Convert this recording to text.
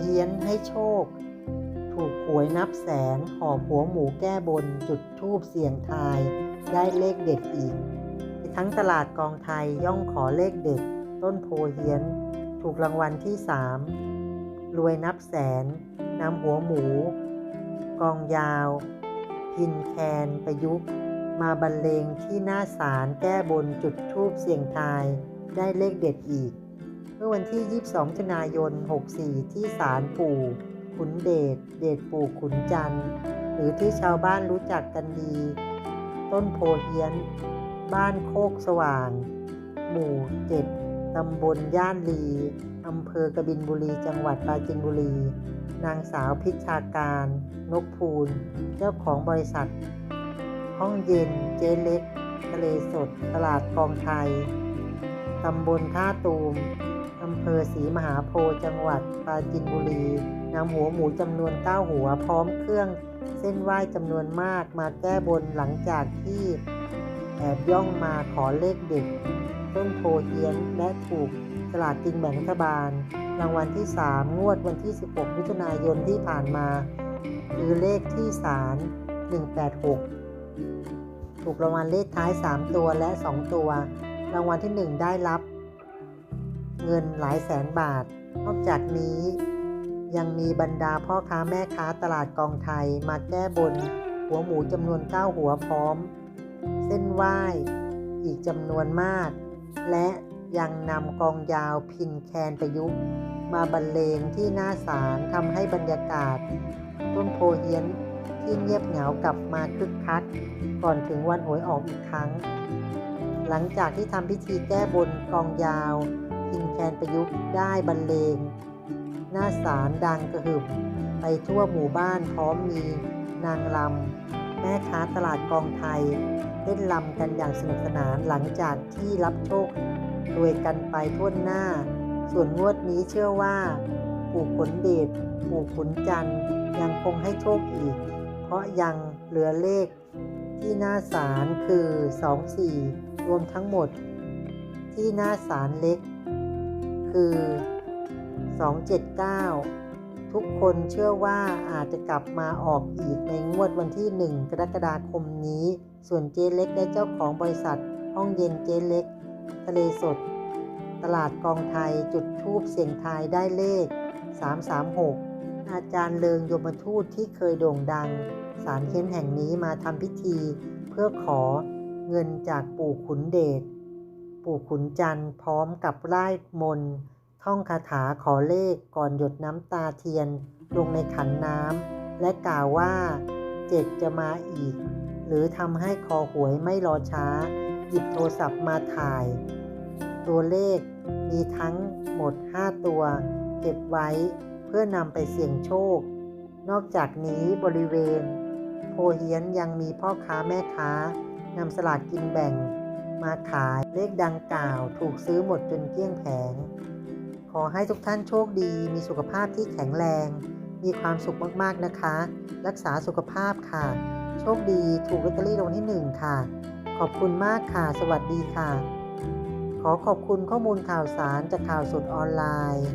เฮียนให้โชค ถูกหวยนับแสนหอบหัวหมูแก้บนจุดทูบเสี่ยงทาย ได้เลขเด็ดอีก ทั้งตลาดกองไทยย่องขอเลขเด็ด ต้นโพเฮียน ถูกรางวัลที่สามรวยนับแสนนำหัวหมู กองยาว พินแคนประยุกต์ มาบรรเลงที่หน้าศาลแก้บนจุดทูบเสี่ยงทาย ได้เลขเด็ดอีก มื่อวันที่ 22กันยายน 64 ที่ศาลปู่ขุนเดช เดชปู่ขุนจันทร์ หรือที่ชาวบ้านรู้จักกันดี ต้นโพเฮียน บ้านโคกสว่าง หมู่เจ็ดตำบลย่านลี อำเภอกบินบุรี จังหวัดปราจีนบุรี นางสาวพิชาการ นกพูน เจ้าของบริษัท ห้องเย็น เจเล็ก ทะเลสด ตลาดกองไทย ตำบลท่าตูมำเภอศรีมหาโพธิ์จังหวัดปราจีนบุรีนำหัวหมูจำนวน 9 หัวพร้อมเครื่องเส้นไหว้จำนวนมากมาแก้บนหลังจากที่แอบย่องมาขอเลขเด็ดต้นโพเฮียนและถูกสลากกินแบ่งรัฐบาล รางวัลที่ 3 งวดวันที่ 16 มิถุนายนที่ผ่านมา คือเลขที่ศาล186 ถูกรางวัลเลขท้าย 3 ตัวและ 2 ตัว รางวัลที่ 1 ได้รับ เงินหลายแสนบาท นอกจากนี้ ยังมีบรรดาพ่อค้าแม่ค้าตลาดกองไทยมาแก้บน หัวหมูจำนวน 9 หัวพร้อม เส้นไหว้อีกจำนวนมาก และยังนำกองยาวพินแคนประยุกต์ มาบรรเลงที่หน้าศาลทำให้บรรยากาศ ต้นโพเฮียนที่เงียบเหงากลับมาคึกคัก ก่อนถึงวันหวยออกอีกครั้ง หลังจากที่ทำพิธีแก้บนกองยาว พินแคนประยุกต์ได้บรรเลง หน้าศาลดังกระหึ่มไปทั่วหมู่บ้านพร้อมมีนางลำ แม่ค้าตลาดกองไทยเล่นลำกันอย่างสนุกสนานหลังจากที่รับโชครวยกันไปทั่วหน้า ส่วนงวดนี้เชื่อว่า ปู่ขุนเดชปู่ขุนจันทร์ยังคงให้โชคอีก เพราะยังเหลือเลขที่หน้าศาลคือ 24 รวมทั้งหมด ที่หน้าศาลเล็ก คือ 279 ทุกคนเชื่อว่าอาจจะกลับมาออกอีกในงวดวันที่ 1 กรกฎาคมนี้ ส่วนเจเล็กและเจ้าของบริษัท ห้องเย็นเจเล็ก ทะเลสด ตลาดกองไทยจุดทูบเสียงทายได้เลข 336 อาจารย์เลิงยมทูตที่เคยโด่งดัง สารเค้นแห่งนี้มาทำพิธี เพื่อขอเงินจากปู่ขุนเดช ปู่ขุนจันทร์พร้อมกับไล่มนท่องคาถาขอเลขก่อนหยดน้ำตาเทียนลงในขันน้ำและกล่าวว่าเจ็ดจะมาอีก หรือทำให้คอหวยไม่รอช้า หยิบโทรศัพท์มาถ่าย ตัวเลขมีทั้งหมด 5 ตัว เก็บไว้เพื่อนำไปเสี่ยงโชค นอกจากนี้บริเวณ โพเฮียนยังมีพ่อค้าแม่ค้านำสลากกินแบ่ง มาขายเลขดังกล่าวถูกซื้อหมดจนเกลี้ยงแผง ขอให้ทุกท่านโชคดี มีสุขภาพที่แข็งแรง มีความสุขมากๆนะคะ รักษาสุขภาพค่ะ โชคดีถูกลอตเตอรี่รางวัลที่หนึ่งค่ะ ขอบคุณมากค่ะ สวัสดีค่ะ ขอขอบคุณข้อมูลข่าวสารจากข่าวสดออนไลน์